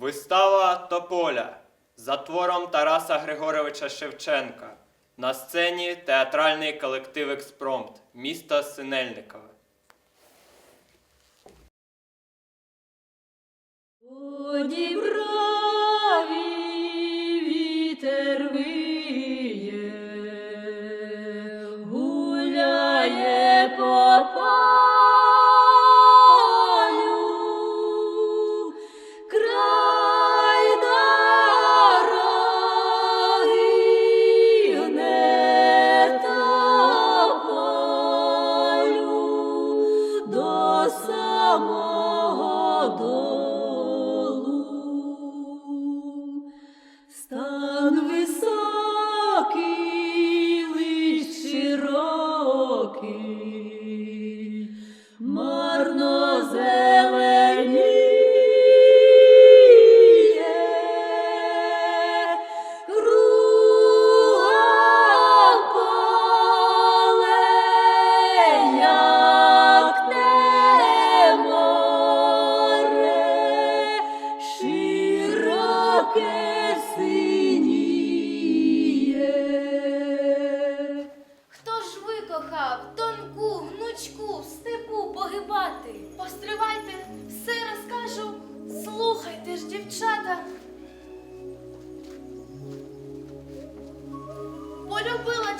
Вистава Тополя за твором Тараса Григоровича Шевченка. На сцені театральний колектив Експромт міста Синельникове. У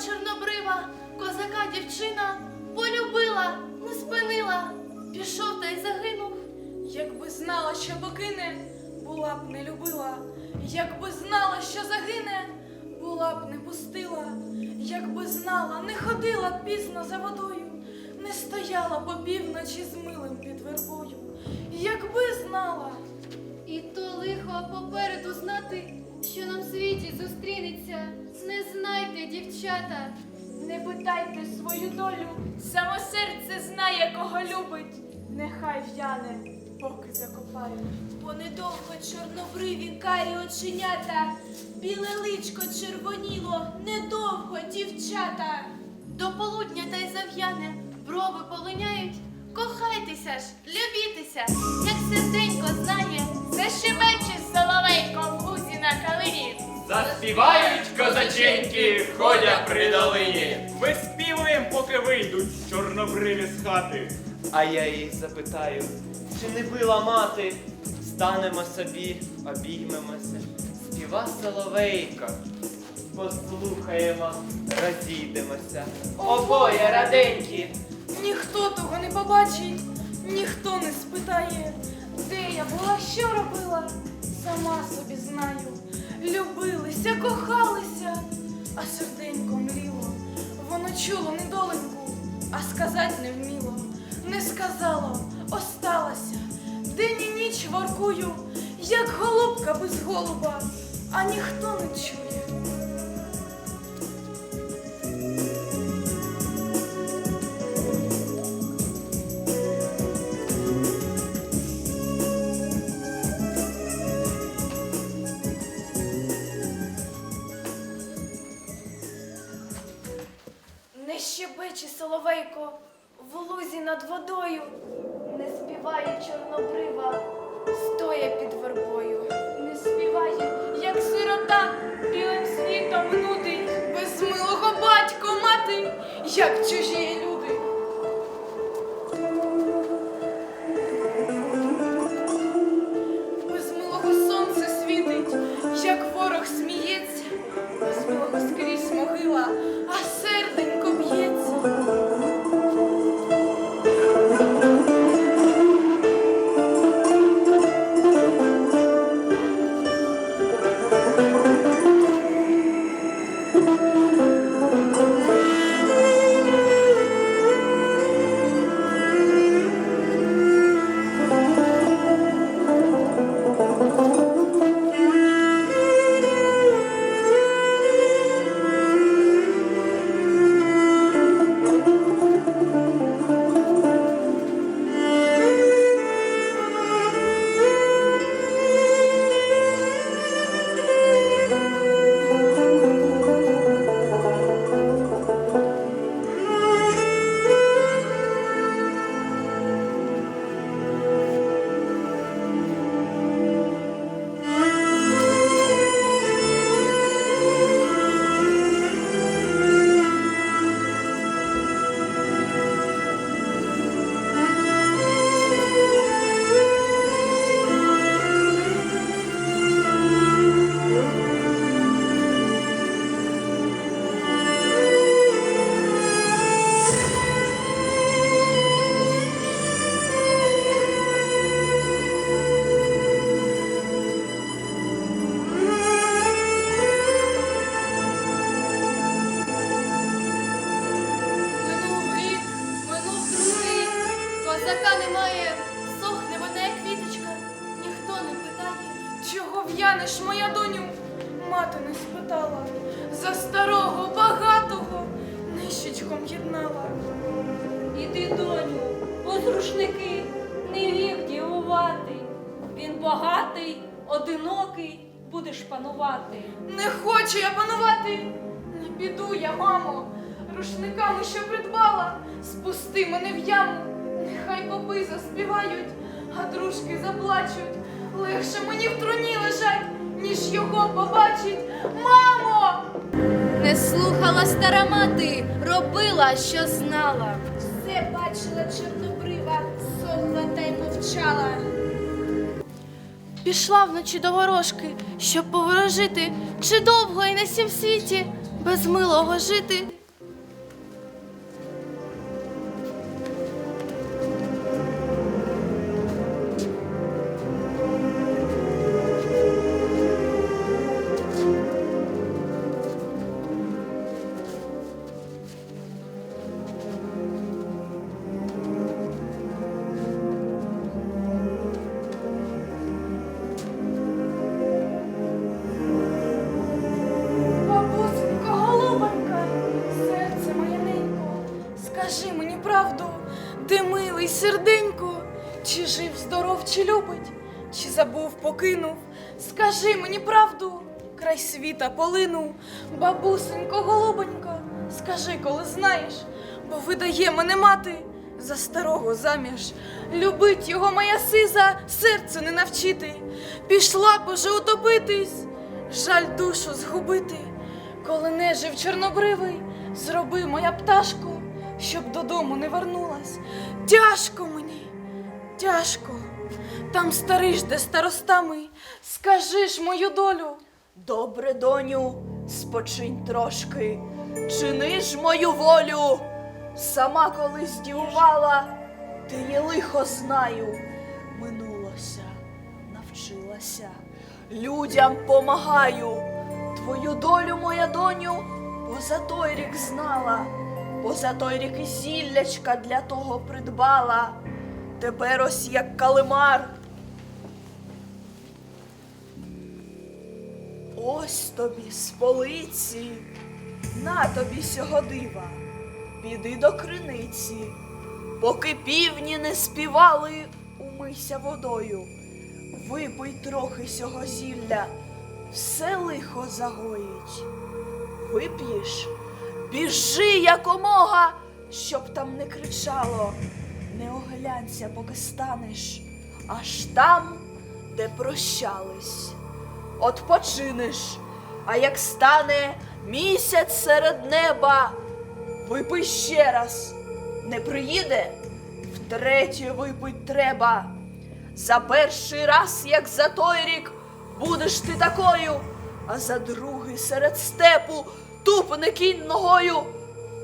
чорнобрива козака дівчина, полюбила, не спинила, пішов та й загинув. Якби знала, що покине, була б не любила. Якби знала, що загине, була б не пустила. Якби знала, не ходила б пізно за водою, не стояла по півночі з милим під вербою. Якби знала, І то лихо попереду знати, що нам в світі зустрінеться. Не знайте, дівчата. не питайте свою долю, само серце знає, кого любить. Нехай в'яне, поки закопають. Бо недовго чорнобриві карі оченята, біле личко червоніло, недовго дівчата. До полудня та й зав'яне, брови полиняють. Кохайтеся ж, любітеся, як серденько знає, защебече соловейко в гузі на калині. Заспівають козаченьки, ходя при долині. Виспівуєм, поки вийдуть чорнобриві з хати. А я її запитаю, чи не била мати? Станемо собі, обіймемося. Співа соловейко. Послухаємо, розійдемося. Обоє раденькі. Ніхто того не побачить, ніхто не спитає, де я була, що робила, сама собі знаю. Любилися, кохалися, а серденько мліло. Воно чуло недоленьку, а сказать не вміло. Не сказало, осталася. День і ніч воркую, як голубка без голуба, а ніхто не чує. Не щебече соловейко в лузі над водою, не співає чорнобрива, стоя під вербою, не співає, як сирота білим світом нудить, без милого батько мати, як чужі люди. В'янеш, моя доню? Мати не спитала. За старого, багатого нищечком єднала. Іди, доню, ось рушники, не вік дівувати. Він багатий, одинокий, будеш панувати. Не хочу я панувати. Не піду я, мамо. Рушниками, що придбала, спусти мене в яму. Нехай попи заспівають, а дружки заплачуть. Легше мені в труні лежать, ніж його побачить. Мамо! Не слухала стара мати, робила, що знала. Все бачила чорнобрива, сохла та й мовчала. Пішла вночі до ворожки, щоб поворожити, чи довго й на сім світі без милого жити. Забув, покинув. Скажи мені правду, край світа полинув. Бабусенько, голубонько, скажи, коли знаєш, бо видає мене мати за старого заміж. Любить його моя сиза, серце не навчити. Пішла б уже утопитись, жаль душу згубити. Коли не жив чорнобривий, зроби моя пташко, щоб додому не вернулась. Тяжко мені, тяжко. Там старий жде старостами. Скажи ж мою долю. Добре, доню, спочинь трошки, чини ж мою волю. Сама колись дівувала, ти є лихо знаю. Минулося, навчилася, людям помагаю. Твою долю, моя доню, поза той рік знала, поза той рік і зіллячка для того придбала. Тепер ось як калимар. Ось тобі з полиці, на тобі сього дива, піди до криниці, поки півні не співали, умийся водою, випий трохи сього зілля, все лихо загоїть. Вип'єш, біжи якомога, щоб там не кричало, не оглянься, поки станеш, аж там, де прощались. Отпочинеш, а як стане місяць серед неба, випий ще раз. Не приїде, втретє випить треба. За перший раз, як за той рік, будеш ти такою, а за другий серед степу тупне кінь ногою.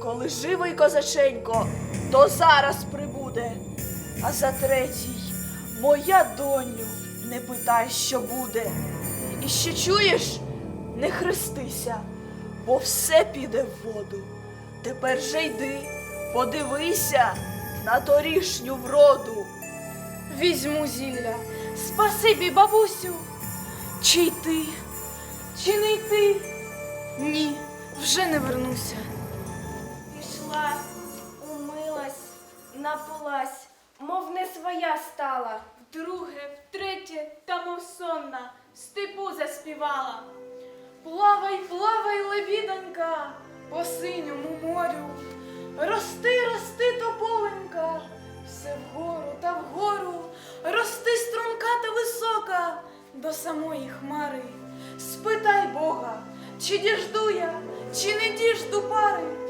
Коли живий козаченько, то зараз прибуде. А за третій, моя доню, не питай, що буде. І ще чуєш, не хрестися, бо все піде в воду. Тепер же йди, подивися на торішню вроду. Візьму зілля. Спасибі, бабусю. Чи йти, чи не йти? Ні, вже не вернуся. Пішла, умилась, напилась, мов не своя стала. Вдруге, втретє, та мов сонна, степу заспівала. Плавай, плавай, лебідонька, по синьому морю. Рости, рости, тополенька, все вгору та вгору. Рости струнка та висока до самої хмари. Спитай Бога, чи діжду я, чи не діжду пари.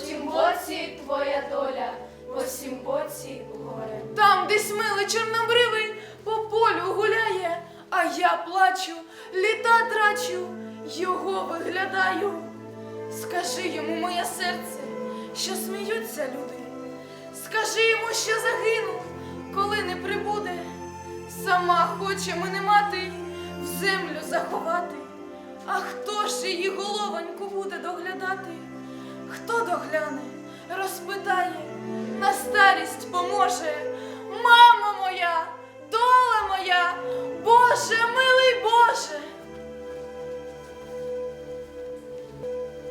Тім боці твоя доля, по сім боці горе. Там десь милий чорнобривий по полю гуляє, а я плачу, літа трачу, його виглядаю. Скажи йому, моє серце, що сміються люди. Скажи йому, що загинув, коли не прибуде. Сама хоче мене мати в землю заховати. А хто ж її головоньку буде доглядати? Хто догляне? розпитає, на старість поможе. Мамо моя, доля моя, Боже, милий Боже.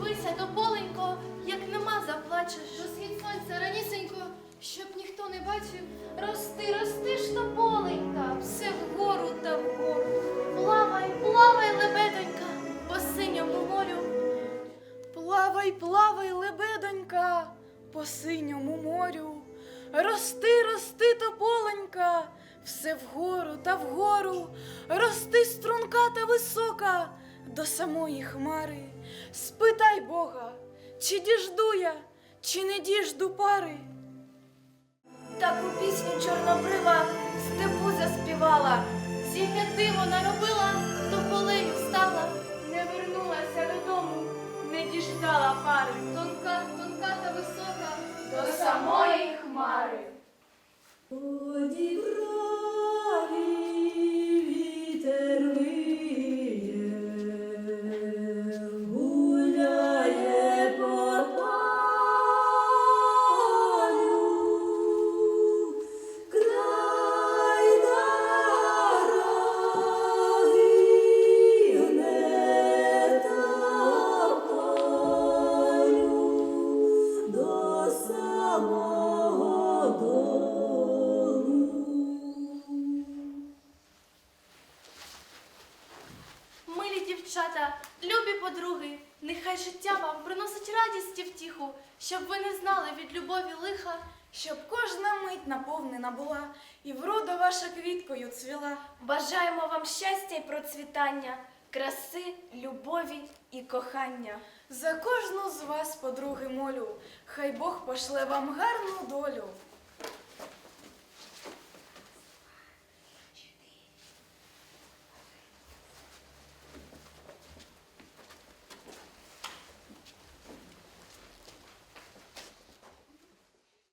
Бийся, тополенько, як нема заплачеш. Розхід сонця ранісенько, щоб ніхто не бачив. Рости, рости ж тополенька, все вгору та вгору. Плавай, плавай, лебедонька, по синьому морю. Плавай, плавай, лебедонька, по синьому морю. Рости, рости, тополонька, все вгору та вгору. Рости струнка та висока до самої хмари. Спитай Бога, чи діжду я, чи не діжду пари. Таку пісню чорнобрива степу заспівала. Тільки диво наробила, тополею стала. Діждала пари. Тонка, тонка та висока, До самої хмари. Щоб ви не знали від любові лиха. Щоб кожна мить наповнена була, і врода ваша квіткою цвіла. Бажаємо вам щастя і процвітання, краси, любові і кохання. За кожну з вас, подруги, молю, хай Бог пошле вам гарну долю.